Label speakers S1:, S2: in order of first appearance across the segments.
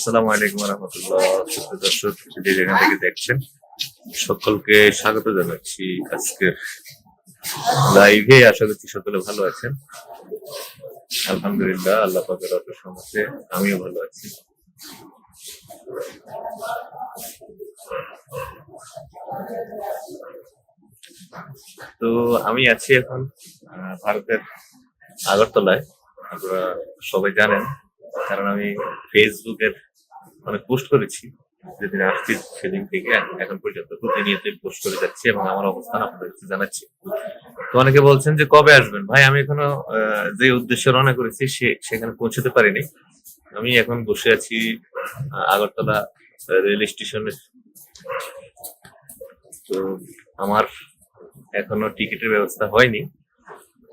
S1: আসসালামু আলাইকুম রহমতুল্লাহ দর্শক যে যেখান থেকে দেখছেন, সকলকে স্বাগত জানাচ্ছি আজকের লাইভে আশা করছি সকলে ভালো আছেন। আলহামদুলিল্লাহ, আল্লাহ পাকের অত সমাজে আমিও ভালো আছি। তো আমি আছি এখন ভারতের আগরতলায়। আপনারা সবাই জানেন, কারণ আমি ফেসবুকের অনেক পোস্ট করেছি। যেদিন আসছি সেদিন থেকে এখন- পর্যন্ত প্রতিনিয়ত পোস্ট করে যাচ্ছি এবং আমার অবস্থান আপনাদের জানাচ্ছি। তো অনেকে বলছেন যে, কবে আসবেন? ভাই, আমি এখনও যে উদ্দেশ্যে রওনা করেছি সেখানে পৌঁছতে পারিনি। আমি এখন বসে আছি আগরতলা রেল স্টেশনে তো আমার এখনও টিকিটের ব্যবস্থা হয়নি।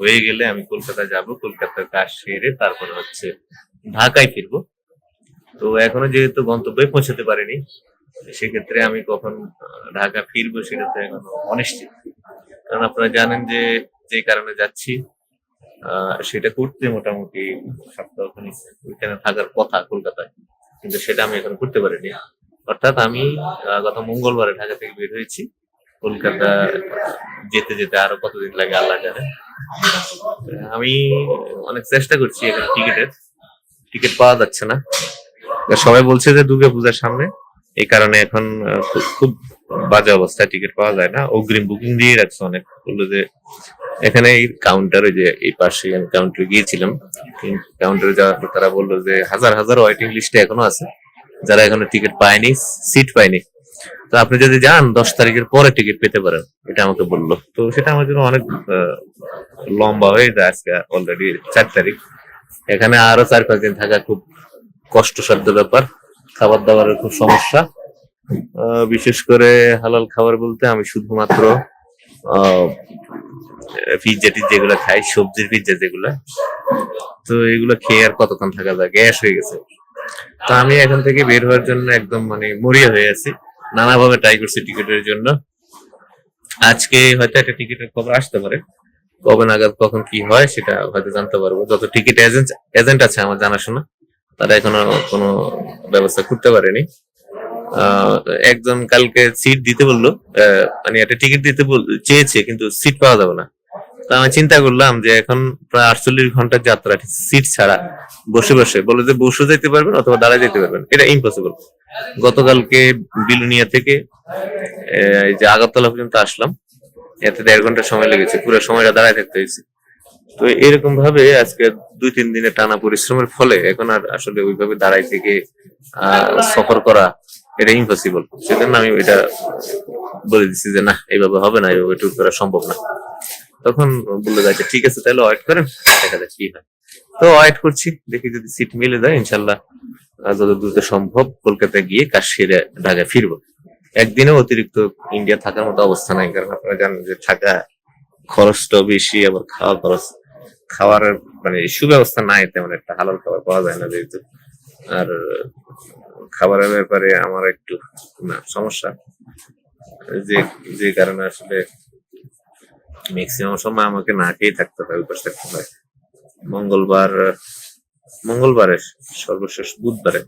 S1: হয়ে গেলে আমি কলকাতা যাব, কলকাতার কাজ সেরে তারপরে হচ্ছে ঢাকায় ফিরবো। তো এখনও যেহেতু গন্তব্যে পৌঁছাতে পারিনি, সেক্ষেত্রে আমি কখন ঢাকা ফিরবো সেটা তো এখন অনিশ্চিত। কারণ আপনারা জানেন যে যে কারণে যাচ্ছি সেটা করতে মোটামুটি সপ্তাহখানিক ওইখানে থাকার কথা কলকাতায়, কিন্তু সেটা আমি এখন করতে পারিনি। অর্থাৎ আমি গত মঙ্গলবারে ঢাকা থেকে বের হয়েছি। কলকাতা যেতে যেতে আরও কতদিন লাগে আল্লাহ জানে। আমি অনেক চেষ্টা করছি এখানে টিকিটের। টিকিট পাওয়া যাচ্ছে না। সবাই বলছে যে দুর্গা পূজার সামনে। এই কারণে এখন খুব- বাজে অবস্থায় টিকিট পাওয়া যায় না। অগ্রিম বুকিং দিয়ে রাখছে অনেক। বলল যে, এখানে এই কাউন্টার ওই যে এই পাশে আমি কাউন্টারে গিয়েছিলাম। কাউন্টারে যাওয়ার পর তারা বলল যে, হাজার হাজার ওয়েটিং লিস্টে এখনও আছে। যারা এখনও টিকিট পায়নি সিট পায়নি। তো আপনি যদি যান, দশ তারিখের পরে টিকিট পেতে পারেন। এটা আমাকে বলল। তো সেটা আমার জন্য অনেক লম্বা হয়ে যায় আজকে অলরেডি চার তারিখ। এখানে আরও চার পাঁচ দিন থাকা খুব কষ্টসাধ্য ব্যাপার। খাবার দাবারের খুব সমস্যা। বিশেষ করে হালাল খাবার বলতে আমি শুধুমাত্র পিৎজা টিজ্জা যেগুলো খাই, সবজির পিৎজা যেগুলো। তো এগুলো খেয়ে আর কতক্ষণ থাকা যায়? গ্যাস হয়ে গেছে। তো আমি এখান থেকে বের হওয়ার জন্য একদম মানে মরিয়া হয়ে আছি। নানাভাবে ট্রাই করছি টিকিটের জন্য। আজকে হয়তো একটা টিকিটের খবর আসতে পারে। কবে নাগাদ কখন কি হয় সেটা হয়তো জানতে পারব। যত টিকিট এজেন্ট এজেন্ট আছে আমার জানাশোনা। তারা এখনও কোনো ব্যবস্থা করতে পারেনি। একজন কালকে সিট দিতে বলল মানে একটা টিকিট দিতে চেয়েছে, কিন্তু সিট পাওয়া যাবে না। তো আমি চিন্তা করলাম যে এখন প্রায় আটচল্লিশ ঘণ্টার যাত্রা সিট ছাড়া। বসে বসে, বলে যে বসে যেতে পারবেন অথবা দাঁড়ায় যেতে পারবেন, এটা ইম্পসিবল গতকালকে বিলুনিয়া থেকে এই যে আগরতলা পর্যন্ত আসলাম, এতে দেড় ঘণ্টা সময় লেগেছে, পুরো সময়টা দাঁড়ায় থাকতে হয়েছে। তো এরকম ভাবে আজকে দুই, তিন দিনের টানা পরিশ্রমের ফলে এখন আর আসলে ওইভাবে দাঁড়াই থেকে সফর করা এটা ইম্পসিবল সেজন্য আমি এটা বলে দিচ্ছি যে, না, এইভাবে হবে না, এইভাবে ট্যুর করা সম্ভব না। তখন বলল আচ্ছা ঠিক আছে, তাহলে ওয়েট করেন, দেখা যাক কি হয়। তো ওয়েট করছি, দেখি যদি সিট মিলে যায়, ইনশাল্লাহ যত দ্রুত সম্ভব কলকাতায় গিয়ে কাজ সেরে ঢাকায় ফিরবো। একদিনেও অতিরিক্ত ইন্ডিয়া থাকার মতো অবস্থা নাই, কারণ আপনারা জানেন যে থাকা খরচটাও বেশি, আবার খাওয়া খরচ খাওয়ার মানে সুব্যবস্থা নাই তেমন একটা, হালাল খাবার পাওয়া যায় না যেহেতু। আর খাবারের ব্যাপারে আমার একটু না, সমস্যা। যে যে কারণে আসলে ম্যাক্সিমাম সময় আমাকে না খেয়ে থাকতে হয়, উপাস থাকতে হয়। মঙ্গলবার, মঙ্গলবারে সর্বশেষ বুধবারে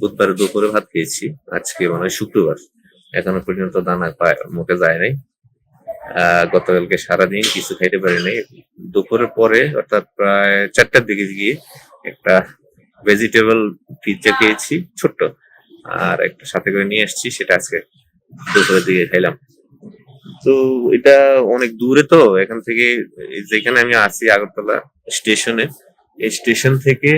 S1: বুধবারে দুপুরে ভাত খেয়েছি, আজকে মানে শুক্রবার। এখনও পর্যন্ত দানা মুখে যায় নাই। গতকালকে সারাদিন কিছু খাইতে পারি নাই দুপুরের পরে, অর্থাৎ প্রায় চারটার দিকে গিয়ে একটা ভেজিটেবল পিৎজা খেয়েছি, ছোট্ট, আর একটা সাথে করে নিয়ে এসেছি সেটা আজকে দুপুরের দিকে খাইলাম। তো এটা অনেক দূরে তো, এখান থেকে যেখানে আমি আছি, আগরতলা স্টেশনে, এই স্টেশন থেকে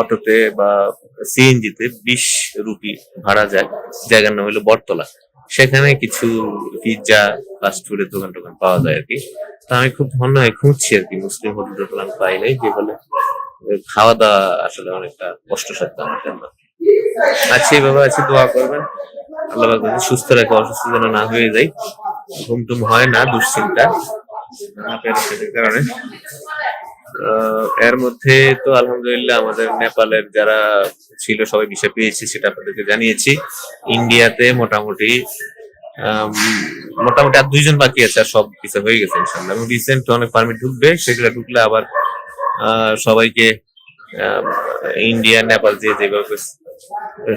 S1: অটোতে বা সিএনজিতে বিশ রুপি ভাড়া যায়। জায়গার নাম হলো বটতলা। সেখানে কিছু পিৎজা ফাস্ট ফুডের দোকান টোকান পাওয়া যায় আর কি। তো আমি খুব ধন্য খুঁজছি আর কি, মুসলিম হোটেল আমি পাই নাই যে বলে খাওয়া দাওয়া আসলে অনেকটা কষ্টসাধ্য আমার জন্য। আচ্ছা এইভাবে আছে, দোয়া করবেন। আল্লাহ সুস্থ রাখে অসুস্থ যেন না হয়ে যায় ঘুম টুম হয় না, দুশ্চিন্তা। কারণে। এর মধ্যে তো আলহামদুলিল্লাহ আমাদের নেপালের যারা ছিল সবাই ভিসা পেয়েছে, সেটা আপনাদেরকে জানিয়েছি। ইন্ডিয়াতে মোটামুটি মোটামুটি আর দুইজন বাকি আছে আর সব কিছু হয়ে গেছে ইনশাল্লাহ এবং রিসেন্ট অনেক পারমিট ঢুকবে, সেগুলো ঢুকলে আবার সবাইকে ইন্ডিয়া নেপাল যে যেভাবে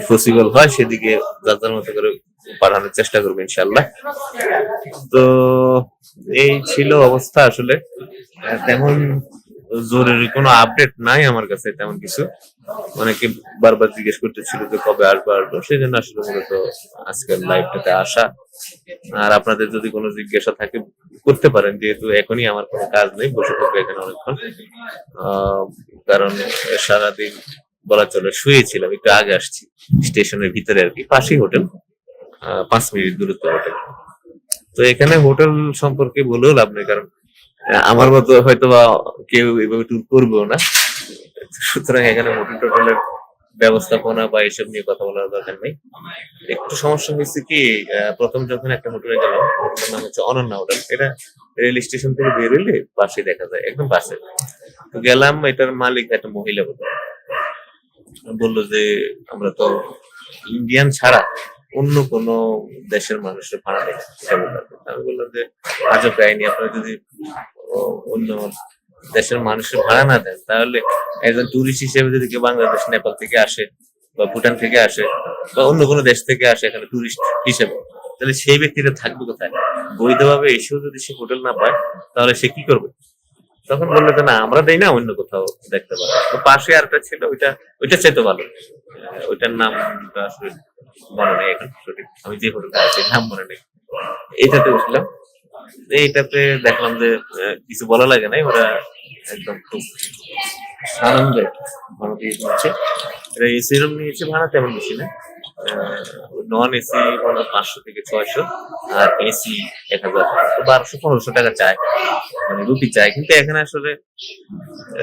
S1: পসিবল হয়, সেদিকে যার মতো করে পাঠানোর চেষ্টা করব ইনশাল্লাহ তো এই ছিল অবস্থা আসলে। তেমন জরুরি কোনো আপডেট নাই আমার কাছে, তেমন কিছু। অনেকে বারবার জিজ্ঞেস করতেছিল যে কবে আসব আসব। সেই জন্য আসলে মূলত আজকের লাইভটাতে আসা। আর আপনাদের যদি কোনো জিজ্ঞাসা থাকে, করতে পারেন। যেহেতু এখনই আমার কোনো কাজ নেই, বসে থাকব এখানে অনেকক্ষণ। কারণ সারাদিন বলা চলে শুয়েছিলাম, একটু আগে আসছি। স্টেশনের ভিতরে আর কি, পাশেই হোটেল। পাঁচ মিনিট দূরত্ব হোটেল। তো এখানে হোটেল সম্পর্কে বলেও লাভ নেই, কারণ আমার মতো হয়তো বা কেউ এভাবে ট্যুর করবেও না। সুতরাং এখানে হোটেল টোটেলের ব্যবস্থাপনা বা এসব নিয়ে কথা বলার দরকার নেই। একটু সমস্যা হয়েছে কি প্রথম যখন একটা হোটেলে গেলাম, হোটেলের নাম হচ্ছে অনন্যা হোটেল। এটা রেল স্টেশন থেকে বের হইলে পাশে দেখা যায়, একদম পাশে তো গেলাম, এটার মালিক একটা মহিলা বলল। বলল যে, আমরা তো ইন্ডিয়ান ছাড়া অন্য কোন দেশের মানুষের ভাড়া নেই। আমি বললাম যে আজব কাহিনী আপনারা যদি অন্য দেশের মানুষের ভাড়া না দেন, তাহলে একজন টুরিস্ট হিসেবে যদি কেউ বাংলাদেশ, নেপাল থেকে আসে বা ভুটান থেকে আসে বা অন্য কোনো দেশ থেকে আসে এখানে টুরিস্ট হিসেবে, তাহলে সেই ব্যক্তিটা থাকবে কোথায়? বৈধভাবে এসেও যদি সে হোটেল না পায়, তাহলে সে কি করবে? তখন বলল যে না, আমরা দেই না, অন্য কোথাও দেখতে পাবো। তো পাশে আরেকটা ছিল, ওইটা ওইটা চাইতে ভালো। ওইটার নাম আসলে মনে নেই এখন, সঠিক। আমি যে হোটেলটা আছি, নাম মনে নেই। এইটাতে উঠলাম এইটাতে দেখলাম যে কিছু বলা লাগে নাই, ওরা একদম খুব আনন্দে ভাড়া দিয়ে দিচ্ছে এটা এসি রুম নিয়েছে ভাড়া, তেমন বেশি না। নন এসি হলো পাঁচশো থেকে ছয়শো, আর এসি এক হাজার বারোশো, পনেরোশো টাকা চায়। মানে রুটি চায়, কিন্তু এখানে আসলে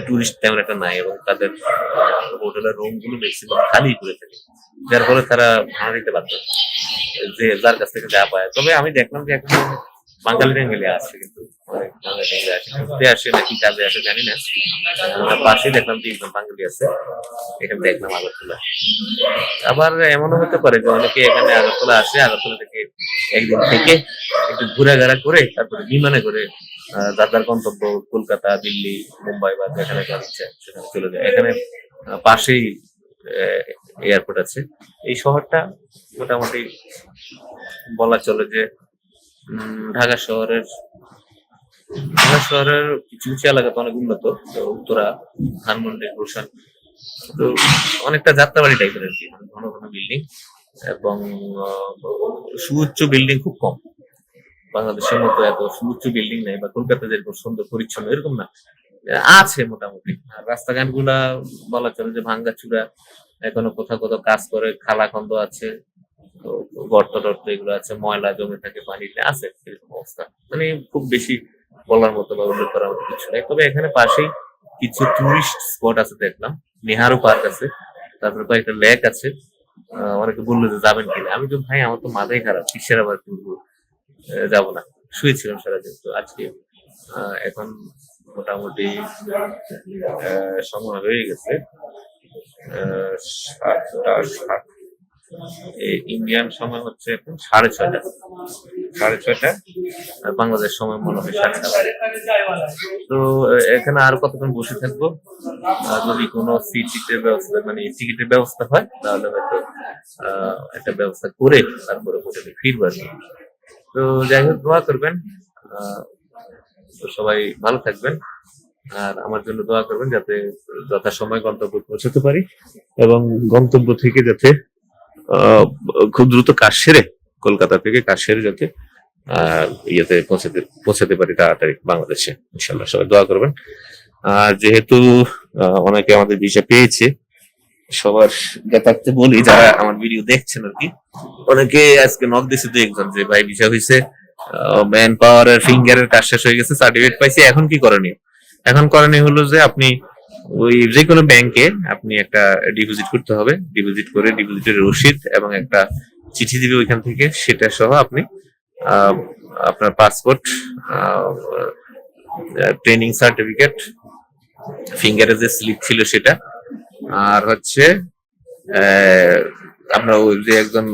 S1: টুরিস্ট তেমন একটা নাই, এবং তাদের হোটেলের রুমগুলো ম্যাক্সিমাম খালি করে থাকে। যার ফলে তারা ভাড়া দিতে বাধ্য যে যার কাছ থেকে যা পায়। তবে আমি দেখলাম যে এখন বাঙালি টাঙ্গালি আছে কিন্তু। অনেক বাঙালি ঘুরতে আসে নাকি দেখলাম আছে। এখানে দেখলাম আগরতলা। আবার এমনও হতে পারে যে অনেকে এখানে আগরতলা আসে, আগরতলা থেকে একদিন থেকে একটু ঘোরাঘেরা করে তারপরে বিমানে করে যার গন্তব্য কলকাতা, দিল্লি, মুম্বাই বা যেখানে যার ইচ্ছা, সেখানে চলে যায়। এখানে পাশেই এয়ারপোর্ট আছে। এই শহরটা মোটামুটি বলা চলে যে ঢাকা শহরের ঢাকা শহরের কিছু কিছু এলাকা তো অনেক উন্নত উত্তরা, ধানমন্ডি, গুলশান। তো অনেকটা যাত্রাবাড়ি টাইপের আর কি মানে ঘন ঘন বিল্ডিং এবং সুউচ্চ বিল্ডিং খুব কম। বাংলাদেশের মতো এত সুউচ্চ বিল্ডিং নেই বা কলকাতা যেরকম সুন্দর পরিচ্ছন্ন, এরকম না। আছে মোটামুটি। আর রাস্তাঘাটগুলা বলা চলে যে ভাঙ্গা চূড়া এখনও কোথাও কোথাও কাজ করে খালা খন্দ আছে গর্ত টর্ত এগুলো আছে ময়লা জমে থাকে পানিতে আছে এরকম অবস্থা। মানে খুব বেশি বলার মতো বা উল্লেখ করার মতো কিছু নেই। তবে এখানে পাশেই কিছু টুরিস্ট স্পট আছে দেখলাম। নেহারু পার্ক আছে তারপরে কয়েকটা লেক আছে। অনেকে বলল যে যাবেন কিনা। আমি তো ভাই আমার তো মাথায় খারাপ। কিসের আবার ঘুরবো? যাব না। শুয়েছিলাম সারাদিন তো আজকে এখন মোটামুটি সময় হয়ে গেছে। আহ, সাতটা সাত ইন্ডিয়ান সময় হচ্ছে এখন সাড়ে ছয়টা। সাড়ে ছয়টা, আর বাংলাদেশ সময় মনে হয় সাতটা। তো এখানে আর কতক্ষণ বসে থাকব? যদি কোনো সিট টিকেটের ব্যবস্থা মানে টিকিটের ব্যবস্থা হয়, তাহলে হয়তো একটা ব্যবস্থা করে তারপরে হোটেলে ফিরবো আর তো যাই হোক, দোয়া করবেন। তো সবাই ভালো থাকবেন। আর আমার জন্য দোয়া করবেন যাতে যথাসময় গন্তব্য পৌঁছতে পারি এবং গন্তব্য থেকে যাতে খুব দ্রুত কাজ সেরে কলকাতা থেকে কাজ সেরে যাতে ইয়েতে পৌঁছাতে পৌঁছাতে পারি তাড়াতাড়ি বাংলাদেশে ইনশাল্লাহ সবাই দোয়া করবেন। আর যেহেতু অনেকে আমাদের ভিসা পেয়েছে, সবার জ্ঞাতার্থে বলি, যারা আমার ভিডিও দেখছেন আর কি, অনেকে আজকে নক দিছে দু একজন যে, ভাই, ভিসা হয়েছে ম্যান পাওয়ার ফিঙ্গারের কাজ শেষ হয়ে গেছে সার্টিফিকেট পাইছি, এখন কি করণীয়? এখন করণীয় হলো যে, আপনি ওই যে কোনো ব্যাংকে আপনি একটা ডিপোজিট করতে হবে। ডিপোজিট করে ডিপোজিটের রসিদ এবং একটা চিঠি দিবে ওইখান থেকে। সেটা সহ আপনি আপনার পাসপোর্ট ট্রেনিং সার্টিফিকেট ফিঙ্গারের যে স্লিপ ছিল সেটা। আর হচ্ছে আপনার ওই যে একজন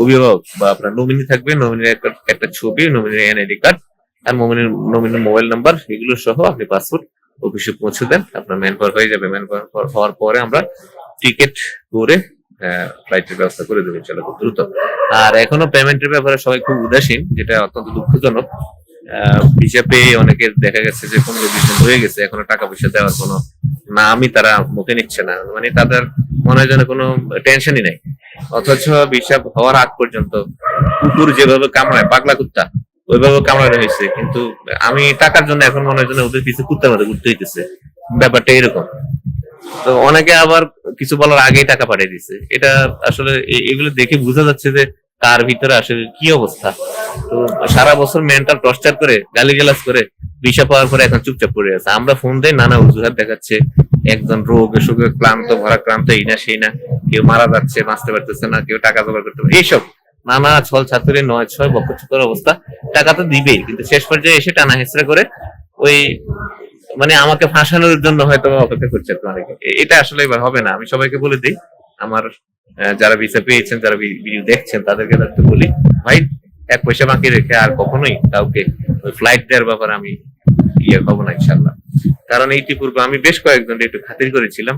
S1: অভিভাবক বা আপনার নমিনি থাকবে নমিনির একটা ছবি নমিনির এনআইডি কার্ড আর নমিনির নমিনির মোবাইল নাম্বার এগুলো সহ আপনি পাসপোর্ট অফিসে পৌঁছে দেন, আপনার ম্যান পাওয়ার হয়ে যাবে। ম্যান পাওয়ার হওয়ার পরে আমরা টিকিট করে ফ্লাইটের ব্যবস্থা করে দেবো চলো খুব দ্রুত। আর এখনও পেমেন্টের ব্যাপারে সবাই খুব উদাসীন, যেটা অত্যন্ত দুঃখজনক। ভিসা পেয়ে অনেকের দেখা গেছে যে পনেরো বিশ হয়ে গেছে, এখনও টাকা পয়সা দেওয়ার কোনো নামই তারা মুখে নিচ্ছে না। মানে তাদের মনে হয় যেন কোনো টেনশনই নেই। অথচ ভিসা হওয়ার আগ পর্যন্ত কুকুর যেভাবে কামড়ায়, পাগলা কুত্তা ওইভাবে কামড়ানো হয়েছে, কিন্তু আমি টাকার জন্য এখন মনে হয় ওদের পিছনে কুত্তার মধ্যে ঘুরতে হইতেছে। ব্যাপারটা এরকম। তো অনেকে আবার কিছু বলার আগেই টাকা পাঠিয়ে দিছে এটা আসলে এগুলো দেখে বোঝা যাচ্ছে যে তার ভিতরে আসলে কি অবস্থা। তো সারা বছর মেন্টাল টর্চার করে গালি গালিগালাজ করে, বিষা পাওয়ার পরে এখন চুপচাপ পড়ে আছে। আমরা ফোন দেই, নানা অজুহাত দেখাচ্ছে। একজন রোগ সুখে ক্লান্ত, ভরাক্রান্ত, এই না, সেই না। কেউ মারা যাচ্ছে, বাঁচতে পারতেছে না, কেউ টাকা জোগাড় করতে পারে এইসব। নানা ছল ছাত্রের নয় ছয় বক্ষচুতর অবস্থা। টাকা তো দিবেই, কিন্তু শেষ পর্যায়ে এসে টানা হেসরা করে ওই মানে আমাকে ফাঁসানোর জন্য হয়তো অপেক্ষা করছে অনেকে। এটা আসলে এবার হবে না। আমি সবাইকে বলে দিই, আমার যারা ভিসা পেয়েছেন, যারা ভিডিও দেখছেন, তাদেরকে একটু বলি, ভাই, এক পয়সা বাকি রেখে আর কখনোই কাউকে ওই ফ্লাইট দেওয়ার ব্যাপারে আমি ইয়ে হব না ইনশাল্লাহ কারণ ইতিপূর্বে আমি বেশ কয়েকজন একটু খাতির করেছিলাম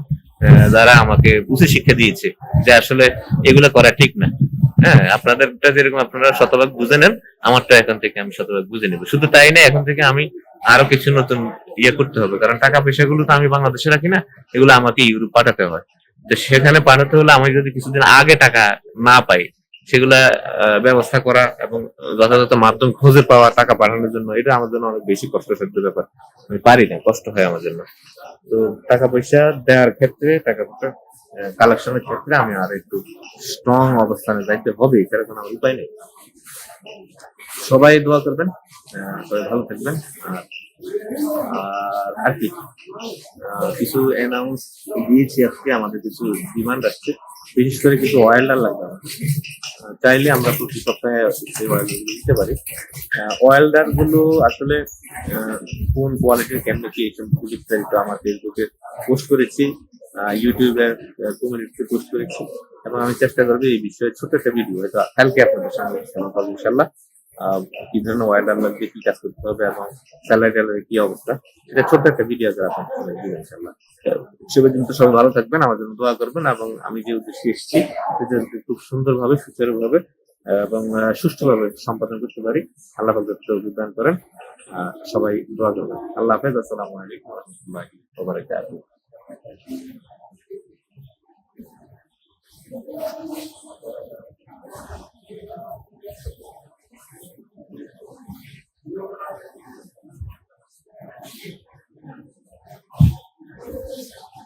S1: যারা আমাকে উঁচু শিক্ষা দিয়েছে যে আসলে এগুলো করা ঠিক না। হ্যাঁ আপনাদেরটা যেরকম আপনারা শতভাগ বুঝে নেন, আমারটা এখন থেকে আমি শতভাগ বুঝে নেব। শুধু তাই না, এখন থেকে আমি আরও কিছু নতুন ইয়ে করতে হবে। কারণ টাকা পয়সা গুলো তো আমি বাংলাদেশে রাখি না, এগুলো আমাকে ইউরোপ পাঠাতে হয়। তো সেখানে পাঠাতে হলে আমি যদি কিছুদিন আগে টাকা না পাই, সেগুলা ব্যবস্থা করা এবং যথাযথ মাধ্যম খুঁজে পাওয়া, টাকা পাঠানোর জন্য, এটা আমার জন্য অনেক বেশি কষ্টসাধ্য ব্যাপার। আমি পারি না, কষ্ট হয় আমার জন্য। তো টাকা পয়সা দেওয়ার ক্ষেত্রে টাকা পয়সা কালেকশনের ক্ষেত্রে আমি আর একটু স্ট্রং অবস্থানে যাইতে হবে এটার কোনো উপায় নেই। সবাই দোয়া করবেন সবাই ভালো থাকবেন। আর আর কি কিছু অ্যানাউন্স দিয়েছি আজকে, আমাদের কিছু ডিমান্ড আসছে। বিশেষ করে কিছু অয়েলটা লাগবে। চাইলে আমরা প্রতি সপ্তাহে সেই অয়েলগুলো দিতে পারি। অয়েলডারগুলো আসলে কোন কোয়ালিটির কেমন কি এইসব বিস্তারিত আমার ফেসবুকে পোস্ট করেছি ইউটিউবের কমিউনিটিতে পোস্ট করেছি। এবং আমি চেষ্টা করব এই বিষয়ে ছোট একটা ভিডিও হয়তো কালকে আপনাদের সামনে ইনশাল্লাহ কি ধরনের ওয়ার্ডার লাগবে কি কাজ করতে হবে এবং স্যালারি ট্যালারি কি অবস্থা? এটা ছোট্ট একটা ভিডিও আপনাদের সামনে ইনশাল্লাহ সে পর্যন্ত সবাই ভালো থাকবেন, আমার জন্য দোয়া করবেন এবং আমি যে উদ্দেশ্যে এসেছি, সেটা খুব সুন্দরভাবে, সুচারুভাবে এবং সুষ্ঠুভাবে সম্পাদন করতে পারি। আল্লাহ যাতে করেন সবাই দোয়া করবেন। আল্লাহ হাফেজ, আসসালামু আলাইকুম রহমতুল্লাহি Thank you.